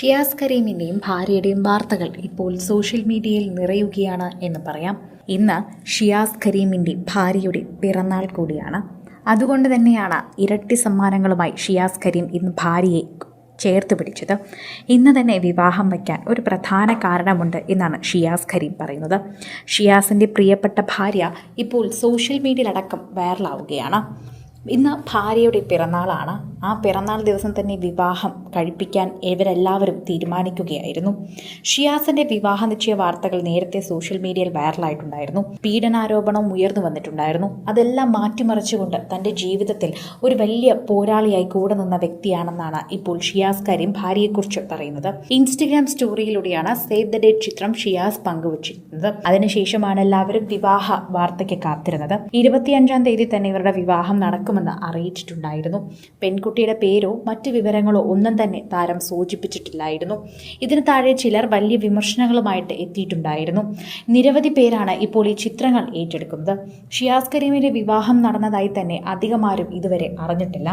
ഷിയാസ് കരീമിന്റെയും ഭാര്യയുടെയും വാർത്തകൾ ഇപ്പോൾ സോഷ്യൽ മീഡിയയിൽ നിറയുകയാണ് എന്ന് പറയാം. ഇന്ന് ഷിയാസ് കരീമിന്റെ ഭാര്യയുടെ പിറന്നാൾ കൂടിയാണ്. അതുകൊണ്ട് തന്നെയാണ് ഇരട്ടി സമ്മാനങ്ങളുമായി ഷിയാസ് കരീം ഇന്ന് ഭാര്യയെ ചേർത്ത് പിടിച്ചത്. ഇന്ന് തന്നെ വിവാഹം വയ്ക്കാൻ ഒരു പ്രധാന കാരണമുണ്ട് എന്നാണ് ഷിയാസ് കരീം പറയുന്നത്. ഷിയാസിന്റെ പ്രിയപ്പെട്ട ഭാര്യ ഇപ്പോൾ സോഷ്യൽ മീഡിയയിലടക്കം വൈറലാവുകയാണ്. ഇന്ന് ഭാര്യയുടെ പിറന്നാളാണ്. ആ പിറന്നാൾ ദിവസം തന്നെ വിവാഹം കഴിപ്പിക്കാൻ ഇവരെല്ലാവരും തീരുമാനിക്കുകയായിരുന്നു. ഷിയാസിന്റെ വിവാഹ നിശ്ചയ വാർത്തകൾ നേരത്തെ സോഷ്യൽ മീഡിയയിൽ വൈറലായിട്ടുണ്ടായിരുന്നു. പീഡനാരോപണം ഉയർന്നു വന്നിട്ടുണ്ടായിരുന്നു. അതെല്ലാം മാറ്റിമറിച്ചുകൊണ്ട് തന്റെ ജീവിതത്തിൽ ഒരു വലിയ പോരാളിയായി കൂടെ നിന്ന വ്യക്തിയാണെന്നാണ് ഇപ്പോൾ ഷിയാസ് കരീം ഭാര്യയെക്കുറിച്ച് പറയുന്നത്. ഇൻസ്റ്റഗ്രാം സ്റ്റോറിയിലൂടെയാണ് സേവ് ദ ഡേറ്റ് ചിത്രം ഷിയാസ് പങ്കുവച്ചിരുന്നത്. അതിനുശേഷമാണ് എല്ലാവരും വിവാഹ വാർത്തയ്ക്ക് കാത്തിരുന്നത്. ഇരുപത്തിയഞ്ചാം തീയതി തന്നെ ഇവരുടെ വിവാഹം നടക്കുമെന്ന് അറിയിച്ചിട്ടുണ്ടായിരുന്നു. പെൺകുട്ടിയുടെ പേരോ മറ്റു വിവരങ്ങളോ ഒന്നും തന്നെ താരം സൂചിപ്പിച്ചിട്ടില്ലായിരുന്നു. ഇതിന് താഴെ ചിലർ വലിയ വിമർശനങ്ങളുമായിട്ട് എത്തിയിട്ടുണ്ടായിരുന്നു. നിരവധി പേരാണ് ഇപ്പോൾ ഈ ചിത്രങ്ങൾ ഏറ്റെടുക്കുന്നത്. ഷിയാസ് കരീമിന്റെ വിവാഹം നടന്നതായി തന്നെ അധികം ആരും ഇതുവരെ അറിഞ്ഞിട്ടില്ല.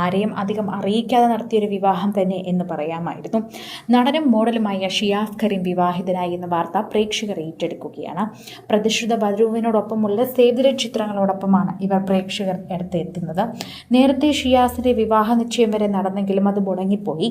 ആരെയും അധികം അറിയിക്കാതെ നടത്തിയൊരു വിവാഹം തന്നെ എന്ന് പറയാമായിരുന്നു. നടനും മോഡലുമായ ഷിയാസ് കരീം വിവാഹിതനായി എന്ന വാർത്ത പ്രേക്ഷകർ ഏറ്റെടുക്കുകയാണ്. പ്രതിഷ്ഠിത ബദ്രുവിനോടൊപ്പമുള്ള സേവ്ദിര ചിത്രങ്ങളോടൊപ്പമാണ് ഇവർ പ്രേക്ഷകർ അടുത്ത് എത്തുന്നത്. നേരത്തെ ഷിയാസിന്റെ വിവാഹ നിശ്ചയം വരെ നടന്നെങ്കിലും അത് മുടങ്ങിപ്പോയി.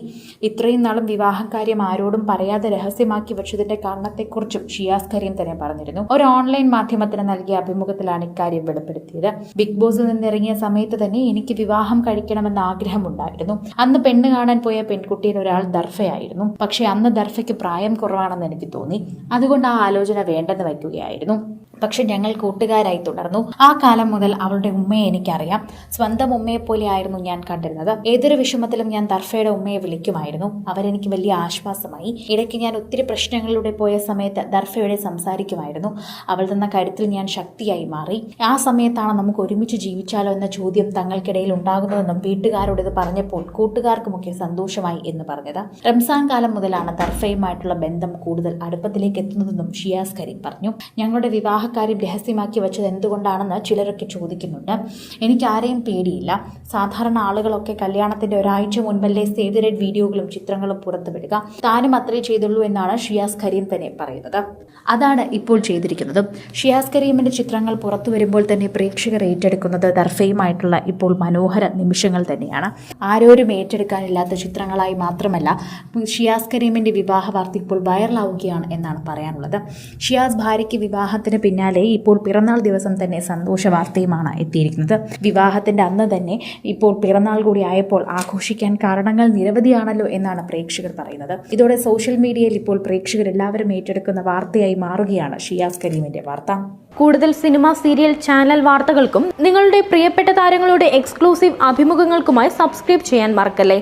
ഇത്രയും നാളും വിവാഹകാര്യം ആരോടും പറയാതെ രഹസ്യമാക്കി വെച്ചതിന്റെ കാരണത്തെക്കുറിച്ചും ഷിയാസ് കരീം തന്നെ പറഞ്ഞിരുന്നു. ഒരു ഓൺലൈൻ മാധ്യമത്തിന് നൽകിയ അഭിമുഖത്തിലാണ് ഇക്കാര്യം വെളിപ്പെടുത്തിയത്. ബിഗ് ബോസിൽ നിന്നിറങ്ങിയ സമയത്ത് തന്നെ എനിക്ക് വിവാഹം കഴിക്കണമെന്ന ആഗ്രഹമുണ്ടായിരുന്നു. അന്ന് പെണ്ണ് കാണാൻ പോയ പെൺകുട്ടിയിൽ ഒരാൾ ദർഫയായിരുന്നു. പക്ഷേ അന്ന് ദർഫയ്ക്ക് പ്രായം കുറവാണെന്ന് എനിക്ക് തോന്നി. അതുകൊണ്ട് ആ ആലോചന വേണ്ടെന്ന് വയ്ക്കുകയായിരുന്നു. പക്ഷെ ഞങ്ങൾ കൂട്ടുകാരായി തുടർന്നു. ആ കാലം മുതൽ അവളുടെ ഉമ്മയെ എനിക്കറിയാം. സ്വന്തം ഉമ്മയെ പോലെ ആയിരുന്നു ഞാൻ കണ്ടിരുന്നത്. ഏതൊരു വിഷമത്തിലും ഞാൻ ദർഫയുടെ ഉമ്മയെ വിളിക്കുമായിരുന്നു. അവരെനിക്ക് വലിയ ആശ്വാസമായി. ഇടയ്ക്ക് ഞാൻ ഒത്തിരി പ്രശ്നങ്ങളിലൂടെ പോയ സമയത്ത് ദർഫയുടെ സംസാരിക്കുമായിരുന്നു. അവൾ തന്ന കരുത്തിൽ ഞാൻ ശക്തിയായി മാറി. ആ സമയത്താണ് നമുക്ക് ഒരുമിച്ച് ജീവിച്ചാലോ എന്ന ചോദ്യം തങ്ങൾക്കിടയിൽ ഉണ്ടാകുന്നതെന്നും വീട്ടുകാരോട് ഇത് പറഞ്ഞപ്പോൾ കൂട്ടുകാർക്കുമൊക്കെ സന്തോഷമായി എന്ന് പറഞ്ഞത്. റംസാൻ കാലം മുതലാണ് ദർഫയുമായിട്ടുള്ള ബന്ധം കൂടുതൽ അടുപ്പത്തിലേക്ക് എത്തുന്നതെന്നും ഷിയാസ് കരീം പറഞ്ഞു. ഞങ്ങളുടെ വിവാഹക്കാര്യം രഹസ്യമാക്കി വെച്ചത് എന്തുകൊണ്ടാണെന്ന് ചിലരൊക്കെ ചോദിക്കുന്നുണ്ട്. എനിക്ക് ആരെയും പേടിയില്ല. സാധാരണ ആളുകളൊക്കെ കല്യാണത്തിന്റെ ഒരാഴ്ച മുൻപല്ലേ സേവ് റെഡ് വീഡിയോകളും ചിത്രങ്ങളും പുറത്തുവിടുക. താനും അത്രേ ചെയ്തുള്ളൂ എന്നാണ് ഷിയാസ് കരീം തന്നെ പറയുന്നത്. അതാണ് ഇപ്പോൾ ചെയ്തിരിക്കുന്നത്. ഷിയാസ് കരീമിന്റെ ചിത്രങ്ങൾ പുറത്തു വരുമ്പോൾ തന്നെ പ്രേക്ഷകർ ഏറ്റെടുക്കുന്നത് ദർഫയുമായിട്ടുള്ള ഇപ്പോൾ മനോഹര നിമിഷങ്ങൾ തന്നെയാണ്. ആരോരും ഏറ്റെടുക്കാനില്ലാത്ത ചിത്രങ്ങളായി മാത്രമല്ല ഷിയാസ് കരീമിന്റെ വിവാഹ വാർത്ത ഇപ്പോൾ വൈറലാവുകയാണ് എന്നാണ് പറയാനുള്ളത്. ഷിയാസ് ഭാര്യയ്ക്ക് വിവാഹത്തിന് പിന്നാലെ ഇപ്പോൾ പിറന്നാൾ ദിവസം തന്നെ സന്തോഷ വാർത്തയുമാണ് എത്തിയിരിക്കുന്നത്. വിവാഹത്തിന്റെ അന്ന് തന്നെ ഇപ്പോൾ പിറന്നാൾ കൂടി ആയപ്പോൾ ആഘോഷിക്കാൻ കാരണങ്ങൾ നിരവധിയാണല്ലോ എന്നാണ് പ്രേക്ഷകർ പറയുന്നത്. ഇതോടെ സോഷ്യൽ മീഡിയയിൽ ഇപ്പോൾ പ്രേക്ഷകർ എല്ലാവരും ഏറ്റെടുക്കുന്ന വാർത്തയായി മാറുകയാണ്. ഷിയാസ് കരീമിന്റെ വാർത്ത. കൂടുതൽ സിനിമ സീരിയൽ ചാനൽ വാർത്തകൾക്കും നിങ്ങളുടെ പ്രിയപ്പെട്ട താരങ്ങളുടെ എക്സ്ക്ലൂസീവ് അഭിമുഖങ്ങൾക്കുമായി സബ്സ്ക്രൈബ് ചെയ്യാൻ മറക്കല്ലേ?